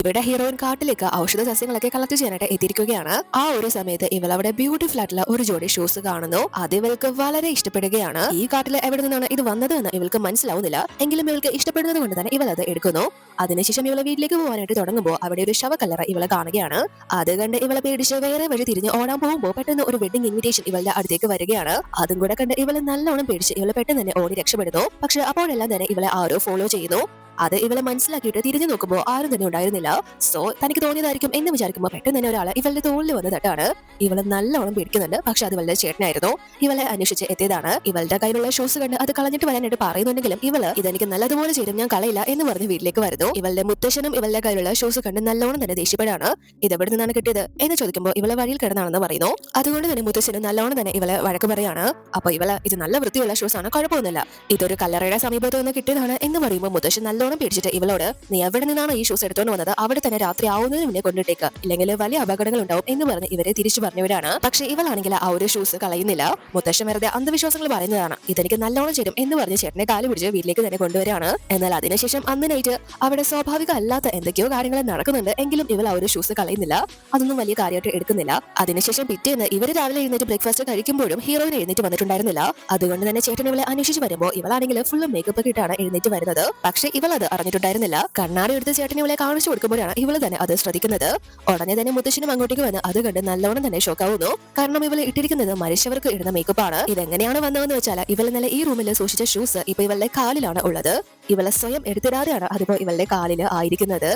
ഇവിടെ ഹീറോയിൻ കാട്ടിലേക്ക് ഔഷധ സസ്യങ്ങളൊക്കെ കളക്ട് ചെയ്യാനായിട്ട് എത്തിയിരിക്കുകയാണ്. ആ ഒരു സമയത്ത് ഇവൾ അവിടെ ബ്യൂട്ടിഫുൾ ആയിട്ടുള്ള ഒരു ജോഡി ഷൂസ് കാണുന്നു. അത് ഇവൾക്ക് വളരെ ഇഷ്ടപ്പെടുകയാണ്. ഈ കാട്ടിൽ എവിടെ നിന്നാണ് ഇത് വന്നത് എന്ന് ഇവൾക്ക് മനസ്സിലാവുന്നില്ല. എങ്കിലും ഇവൾക്ക് ഇഷ്ടപ്പെടുന്നത് കൊണ്ട് തന്നെ ഇവൾ അത് എടുക്കുന്നു. അതിനുശേഷം ഇവളെ വീട്ടിലേക്ക് പോകാനായിട്ട് തുടങ്ങുമ്പോൾ അവിടെ ഒരു ശവക്കല്ലറ ഇവളെ കാണുകയാണ്. അത് കണ്ട് ഇവളെ പേടിച്ച് വേറെ വഴി തിരിഞ്ഞ് ഓടാൻ പോകുമ്പോൾ പെട്ടെന്ന് ഒരു വെഡിങ് ഇൻവിറ്റേഷൻ ഇവളുടെ അടുത്തേക്ക് വരികയാണ്. അതും കൂടെ കണ്ട് ഇവളെ നല്ലോണം പേടിച്ച് ഇവളെ പെട്ടെന്ന് തന്നെ ഓടി രക്ഷപ്പെടുന്നു. പക്ഷെ അപ്പോഴെല്ലാം തന്നെ ഇവളെ ആരോ ഫോളോ ചെയ്യുന്നു. അത് ഇവളെ മനസ്സിലാക്കിയിട്ട് തിരിഞ്ഞു നോക്കുമ്പോൾ ആരും തന്നെ ഉണ്ടായിരുന്നില്ല. സോ തനിക്ക് തോന്നിയതായിരിക്കും എന്ന് വിചാരിക്കുമ്പോൾ പെട്ടെന്ന് തന്നെ ഒരാൾ ഇവളുടെ തോളിൽ വന്ന് തട്ടാണ്. ഇവളെ നല്ലോണം പേടിക്കുന്നുണ്ട്. പക്ഷെ അത് ഇവളുടെ ചേട്ടനായിരുന്നു. ഇവളെ അന്വേഷിച്ച് എത്തിയതാണ്. ഇവളുടെ കയ്യിലുള്ള ഷൂസ് കണ്ട് അത് കളഞ്ഞിട്ട് വരാനായിട്ട് പറയുന്നുണ്ടെങ്കിലും ഇവൾ ഇതെനിക്ക് നല്ലതുപോലെ ചെയ്തും ഞാൻ കളയില്ല എന്ന് പറഞ്ഞ് വീട്ടിലേക്ക് വരുന്നു. ഇവളുടെ മുത്തശ്ശനും ഇവളുടെ കയ്യിലുള്ള ഷൂസ് കണ്ട് നല്ലോണം തന്നെ ദേഷ്യപ്പെടാണ്. ഇതെവിടെ നിന്നാണ് കിട്ടിയത് എന്ന് ചോദിക്കുമ്പോൾ ഇവളെ വഴിയിൽ കിടന്നാണെന്ന് പറയുന്നു. അതുകൊണ്ട് തന്നെ മുത്തശ്ശനും നല്ലോണം തന്നെ ഇവളെ വഴക്ക് പറയാണ്. അപ്പൊ ഇവൾ ഇത് നല്ല വൃത്തിയുള്ള ഷൂസ് ആണ് കുഴപ്പമൊന്നുമില്ല. ഇതൊരു കല്ലറയുടെ സമീപത്ത് നിന്ന് കിട്ടിയതാണ് എന്ന് പറയുമ്പോൾ മുത്തശ്ശൻ നല്ലോണം പേടിച്ചിട്ട് ഇവളോട് നീ എവിടെ നിന്നാണ് ഈ ഷൂസ് എടുത്തോണ്ട് വന്നത്? അവിടെ തന്നെ രാത്രി ആവുന്നതിന് മുന്നേ കൊണ്ടിട്ടേക്ക്. ഇല്ലെങ്കിൽ വലിയ അപകടങ്ങൾ ഉണ്ടാവും എന്ന് പറഞ്ഞ് ഇവരെ തിരിച്ചു പറഞ്ഞവരാണ്. പക്ഷെ ഇവളാണെങ്കിൽ ആ ഒരു ഷൂസ് കളയുന്നില്ല. മുത്തശ്ശൻ വെറുതെ അന്ധവിശ്വാസങ്ങൾ പറയുന്നതാണ്. ഇതെനിക്ക് നല്ലോണം ചേരും എന്ന് പറഞ്ഞ് ചേട്ടനെ കാൽ പിടിച്ച് വീട്ടിലേക്ക് തന്നെ കൊണ്ടുവരാണ് എന്നാൽ അതിനുശേഷം അന്ന് നൈറ്റ് അവിടെ സ്വാഭാവിക അല്ലാത്ത എന്തൊക്കെയോ കാര്യങ്ങൾ നടക്കുന്നുണ്ട്. എങ്കിലും ഇവൾ ആ ഒരു ഷൂസ് കളയുന്നില്ല. അതൊന്നും വലിയ കാര്യമായിട്ട് എടുക്കുന്നില്ല. അതിനുശേഷം പിറ്റേന്ന് ഇവർ രാവിലെ എഴുന്നേറ്റ് ബ്രേക്ക്ഫാസ്റ്റ് കഴിക്കുമ്പോഴും ഹീറോയിൻ എഴുന്നേറ്റ് വന്നിട്ടുണ്ടായിരുന്നില്ല. അതുകൊണ്ട് തന്നെ ചേട്ടൻ ഇവളെ അന്വേഷിച്ച് വരുമ്പോൾ ഇവളാണെങ്കിൽ ഫുള്ള് മേക്കപ്പ് കിട്ടാണ് എഴുന്നേറ്റ് വരുന്നത്. പക്ഷെ ഇവൾ അത് അറിഞ്ഞിട്ടുണ്ടായിരുന്നില്ല. കണ്ണാടി എടുത്ത് ചേട്ടൻ ഇവളെ കാണിച്ചു കൊടുക്കുമ്പോഴാണ് ഇവൾ തന്നെ അത് ശ്രദ്ധിക്കുന്നത്. ഉടനെ തന്നെ മുത്തശ്ശനും അങ്ങോട്ടേക്ക് വന്ന് അത് കണ്ട് നല്ലോണം തന്നെ ഷോക്കാവുന്നു. കാരണം ഇവൾ ഇട്ടിരിക്കുന്നത് മരിച്ചവർക്ക് ഇടുന്ന മേക്കപ്പ് ആണ്. ഇതെങ്ങനെയാണ് വന്നതെന്ന് വെച്ചാൽ ഇവൾ ഇന്നലെ ഈ റൂമിൽ സൂക്ഷിച്ച ഷൂസ് ഇപ്പൊ ഇവളുടെ കാലിലാണ് ഉള്ളത്. ഇവളെ സ്വയം എടുത്തിടാതെയാണ് അതിപ്പോ ഇവളുടെ കാലിൽ ആയിരിക്കുന്നത്.